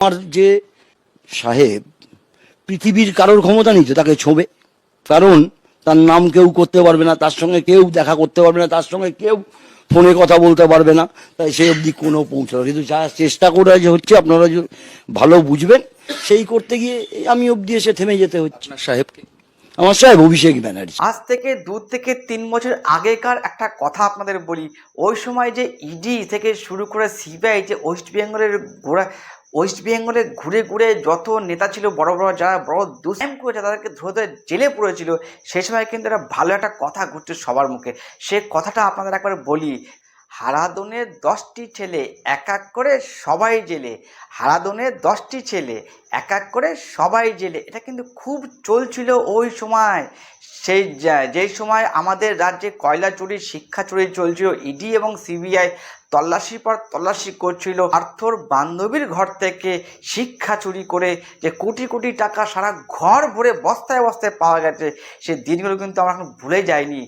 আমার যে সাহেব পৃথিবীর কারোর ক্ষমতা নেই তো তাকে ছোঁবে। কারণ তার নাম কেউ করতে পারবে না তার সঙ্গে কেউ দেখা করতে পারবে না তার সঙ্গে কেউ ফোনে কথা বলতে পারবে না। তাই সেই অবধি কোনো পৌঁছানো কিন্তু যা চেষ্টা করে যে হচ্ছে আপনারা যে ভালো বুঝবেন সেই করতে গিয়ে আমি অবধি এসে থেমে যেতে হচ্ছে। সাহেবকে আমার সাহেব অভিষেক ব্যানার্জি। আজ থেকে দু থেকে তিন বছর আগেকার একটা কথা আপনাদের বলি। ওই সময় যে ইডি থেকে শুরু করে সিবিআই যে ওয়েস্ট বেঙ্গলের গোড়া ওয়েস্ট বেঙ্গলে ঘুরে ঘুরে যত নেতা ছিল, বড় বড় যারা বড় দুষ্টাইম করেছে, তাদেরকে ধরে ধরে জেলে পড়েছিল সেই সময় কিন্তু একটা ভালো একটা কথা ঘুরছে সবার মুখে। সে কথাটা আপনাদের একবার বলি। হারাদনের দশটি ছেলে এক এক করে সবাই জেলে। হারাদনের দশটি ছেলে এক এক করে সবাই জেলে। এটা কিন্তু খুব চলছিল ওই সময়। সেই যেই সময় আমাদের রাজ্যে কয়লা চুরি শিক্ষা চুরি চলছিল, ইডি এবং সিবিআই তল্লাশির পর তল্লাশি করছিল। আর্থর বান্ধবীর ঘর থেকে শিক্ষা চুরি করে যে কোটি কোটি টাকা সারা ঘর ভরে বস্তায় বস্তায় পাওয়া গেছে, সে দিনগুলো কিন্তু আমরা এখন ভুলে যাইনি।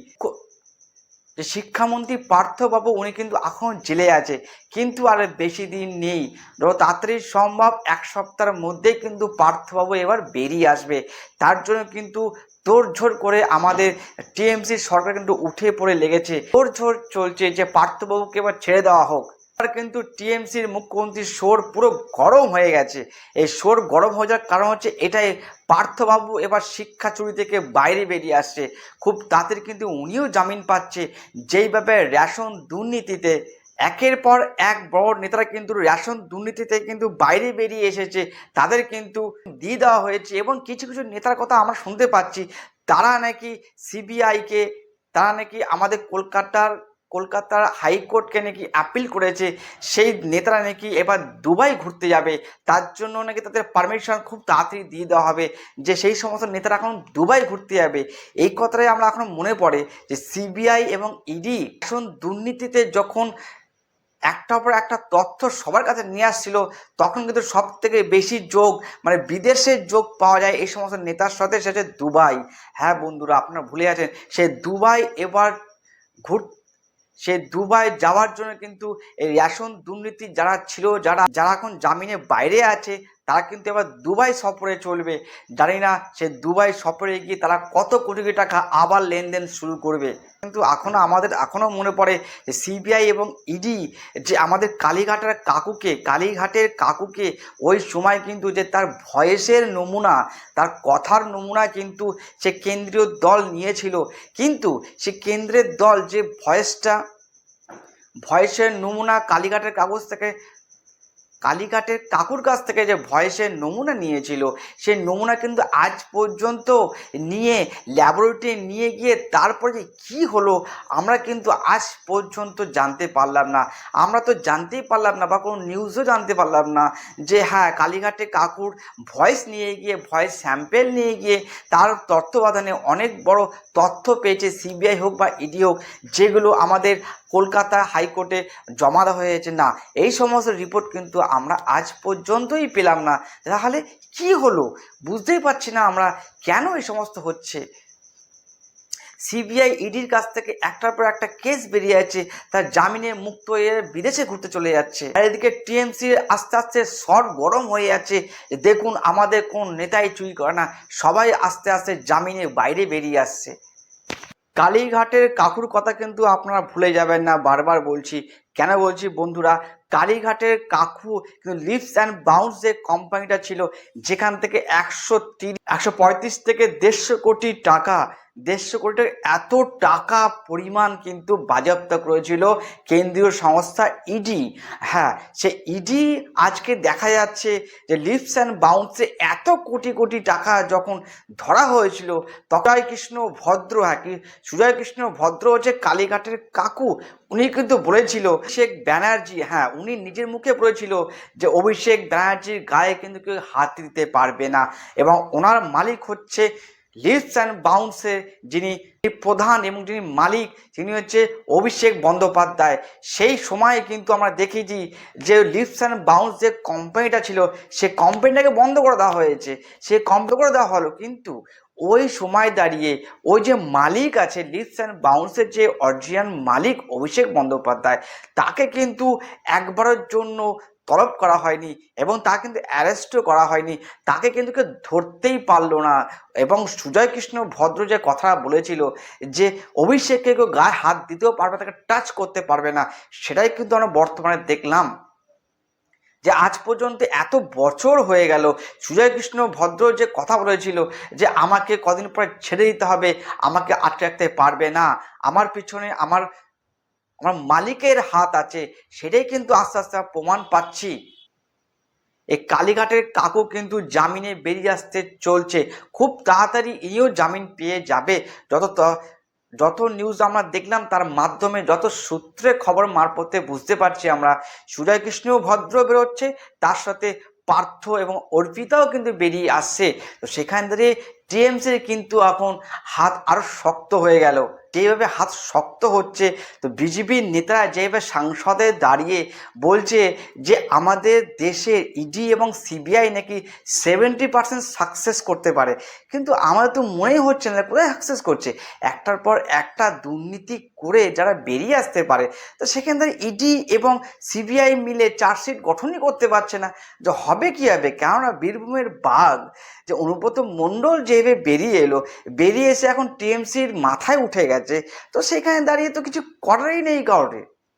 যে শিক্ষামন্ত্রী পার্থবাবু উনি কিন্তু এখন জেলে আছে। কিন্তু আর বেশি দিন নেই। ধরো তাড়াতাড়ি সম্ভব। এক সপ্তাহের মধ্যেই কিন্তু পার্থবাবু এবার বেরিয়ে আসবে। তার জন্য কিন্তু তোড়ঝোড় করে আমাদের টিএমসি সরকার কিন্তু উঠে পড়ে লেগেছে। তোড়ঝোড় চলছে যে পার্থবাবুকে এবার ছেড়ে দেওয়া হোক। কিন্তু টিএমসির মুখ্যমন্ত্রীর সোর পুরো গরম হয়ে গেছে। এই সোর গরম হয়ে যাওয়ার কারণ হচ্ছে এটাই। পার্থবাবু এবার শিক্ষা চুরি থেকে বাইরে বেরিয়ে আসছে। খুব তাড়াতাড়ি কিন্তু উনিও জামিন পাচ্ছে। যেইভাবে রেশন দুর্নীতিতে একের পর এক বড় নেতারা কিন্তু রেশন দুর্নীতিতে কিন্তু বাইরে বেরিয়ে এসেছে। তাদের কিন্তু দিয়ে দেওয়া হয়েছে এবং কিছু কিছু নেতার কথা আমরা শুনতে পাচ্ছি। তারা নাকি সিবিআইকে, তারা নাকি আমাদের কলকাতার কলকাতার হাইকোর্টকে নাকি অ্যাপিল করেছে, সেই নেতারা নাকি এবার দুবাই ঘুরতে যাবে। তার জন্য নাকি তাদের পারমিশন খুব তাড়াতাড়ি দিয়ে দেওয়া হবে যে সেই সমস্ত নেতারা এখন দুবাই ঘুরতে যাবে। এই কথাটাই আমরা এখন মনে পড়ে যে সিবিআই এবং ইডি এখন দুর্নীতিতে যখন একটা পর একটা তথ্য সবার কাছে নিয়ে আসছিল, তখন কিন্তু সব থেকে বেশি যোগ মানে বিদেশের যোগ পাওয়া যায় এই সমস্ত নেতার সাথে, সেটা দুবাই। হ্যাঁ বন্ধুরা, আপনারা ভুলে আছেন সে দুবাই এবার ঘুর সে দুবাই যাওয়ার জন্য কিন্তু এই রেশন দুর্নীতি যারা ছিল, যারা যারা এখন জামিনে বাইরে আছে তারা কিন্তু এবার দুবাই সফরে চলবে। জানি না সে দুবাই সফরে গিয়ে তারা কত কোটি কোটি টাকা আবার লেনদেন শুরু করবে। কিন্তু এখনও আমাদের এখনও মনে পড়ে যে সিবিআই এবং ইডি যে আমাদের কালীঘাটের কাকুকে কালীঘাটের কাকুকে ওই সময় কিন্তু যে তার ভয়েসের নমুনা, তার কথার নমুনা কিন্তু সে কেন্দ্রীয় দল নিয়েছিল। কিন্তু সে কেন্দ্রের দল যে ভয়েসটা, ভয়েসের নমুনা কালীঘাটের কাগজ থেকে কালীঘাটের কাকুর কাছ থেকে যে ভয়েসের নমুনা নিয়েছিল, সেই নমুনা কিন্তু আজ পর্যন্ত নিয়ে ল্যাবরেটরি নিয়ে গিয়ে তারপরে যে কী হলো, আমরা কিন্তু আজ পর্যন্ত জানতে পারলাম না। আমরা তো জানতেই পারলাম না বা কোনো নিউজও জানতে পারলাম না যে হ্যাঁ কালীঘাটে কাকুর ভয়েস নিয়ে গিয়ে, ভয়েস স্যাম্পেল নিয়ে গিয়ে তার তত্ত্বাবধানে অনেক বড় তথ্য পেয়েছে সিবিআই হোক বা ইডি হোক, যেগুলো আমাদের কলকাতা হাইকোর্টে জমা দেওয়া হয়েছে। না, এই সমস্ত রিপোর্ট কিন্তু আমরা আজ পর্যন্তই পেলাম না। তাহলে কি হলো? বুঝতেই পারছি না আমরা কেন এই সমস্ত হচ্ছে। সিবিআই ইডির কাছ থেকে একটার পর একটা কেস বেরিয়ে যাচ্ছে তার জামিনে মুক্ত হয়ে বিদেশে ঘুরতে চলে যাচ্ছে। আর এদিকে টিএমসি আস্তে আস্তে সর গরম হয়ে যাচ্ছে দেখুন, আমাদের কোন নেতাই চুরি করে না, সবাই আস্তে আস্তে জামিনে বাইরে বেরিয়ে আসছে। কালীঘাটের কাকুর কথা কিন্তু আপনারা ভুলে যাবেন না, বারবার বলছি। কেন বলছি বন্ধুরা? কালীঘাটের কাকু কিন্তু লিপস অ্যান্ড বাউন্স যে কোম্পানিটা ছিল, যেখান থেকে একশো তিরিশ, একশো পঁয়ত্রিশ থেকে দেড়শো কোটি টাকা দেড়শো কোটি টাকা এত টাকা পরিমাণ কিন্তু বাজেয়াপ্ত করেছিল কেন্দ্রীয় সংস্থা ইডি হ্যাঁ সে ইডি আজকে দেখা যাচ্ছে যে লিপস অ্যান্ড বাউন্সে এত কোটি কোটি টাকা যখন ধরা হয়েছিল তকাই কৃষ্ণ ভদ্র হ্যাঁ সুজয় কৃষ্ণ ভদ্র হচ্ছে কালীঘাটের কাকু, উনি কিন্তু বলেছিল, অভিষেক ব্যানার্জি হ্যাঁ উনি নিজের মুখে বলেছিল যে অভিষেক ব্যানার্জির গায়ে কিন্তু কেউ হাত দিতে পারবে না। এবং ওনার মালিক হচ্ছে লিপস অ্যান্ড বাউন্সের যিনি প্রধান এবং যিনি মালিক তিনি হচ্ছে অভিষেক বন্দ্যোপাধ্যায়। সেই সময়ে কিন্তু আমরা দেখেছি যে লিপস অ্যান্ড বাউন্স যে কোম্পানিটা ছিল, সে কোম্পানিটাকে বন্ধ করে দেওয়া হয়েছে। সে বন্ধ করে দেওয়া হলো কিন্তু ওই সময় দাঁড়িয়ে ওই যে মালিক আছে লিপস অ্যান্ড বাউন্সের যে অরিজিনাল মালিক অভিষেক বন্দ্যোপাধ্যায়, তাকে কিন্তু একবারের জন্য তলব করা হয়নি এবং তা কিন্তু অ্যারেস্টও করা হয়নি। তাকে কিন্তু কেউ ধরতেই পারল না এবং সুজয় কৃষ্ণ ভদ্র যে কথা বলেছিল যে অভিষেককে কেউ গায়ে হাত দিতেও পারবে তাকে টাচ করতে পারবে না, সেটাই কিন্তু আমরা বর্তমানে দেখলাম। যে আজ পর্যন্ত এত বছর হয়ে গেল সুজয় কৃষ্ণ ভদ্র যে কথা বলেছিল যে আমাকে কদিন পরে ছেড়ে দিতে হবে, আমাকে আটকে রাখতে পারবে না, আমার পিছনে আমার আমার মালিকের হাত আছে, সেটাই কিন্তু আস্তে আস্তে প্রমাণ পাচ্ছি। এই কালীঘাটের কাকু কিন্তু জামিনে বেরিয়ে আসতে চলছে। খুব তাড়াতাড়ি ইনিও জামিন পেয়ে যাবে। যত যত নিউজ আমরা দেখলাম, তার মাধ্যমে যত সূত্রে খবর মারফতে বুঝতে পারছি আমরা। সুজয় কৃষ্ণ ভদ্র বেরোচ্ছে, তার সাথে পার্থ এবং অর্পিতাও কিন্তু বেরিয়ে আসছে। তো সেখান থেকে টিএমসির কিন্তু এখন হাত আরও শক্ত হয়ে গেল। যেভাবে হাত শক্ত হচ্ছে, তো বিজেপির নেতারা যেভাবে সাংসদে দাঁড়িয়ে বলছে যে আমাদের দেশে ইডি এবং সিবিআই নাকি সেভেন্টি পার্সেন্ট সাকসেস করতে পারে। কিন্তু আমার তো মনেই হচ্ছে না কোথায় সাকসেস করছে। একটার পর একটা দুর্নীতি করে যারা বেরিয়ে আসতে পারে, তো সেখান থেকে ইডি এবং সিবিআই মিলে চার্জশিট গঠনই করতে পারছে না। যে হবে কি হবে? কেননা বীরভূমের বাঘ, যে অনুব্রত মণ্ডল যেভাবে বেরিয়ে এলো, বেরিয়ে এসে এখন টিএমসির মাথায় উঠে গেছে। তো সেখানে দাঁড়িয়ে তো কিছু করারই নেই কারোর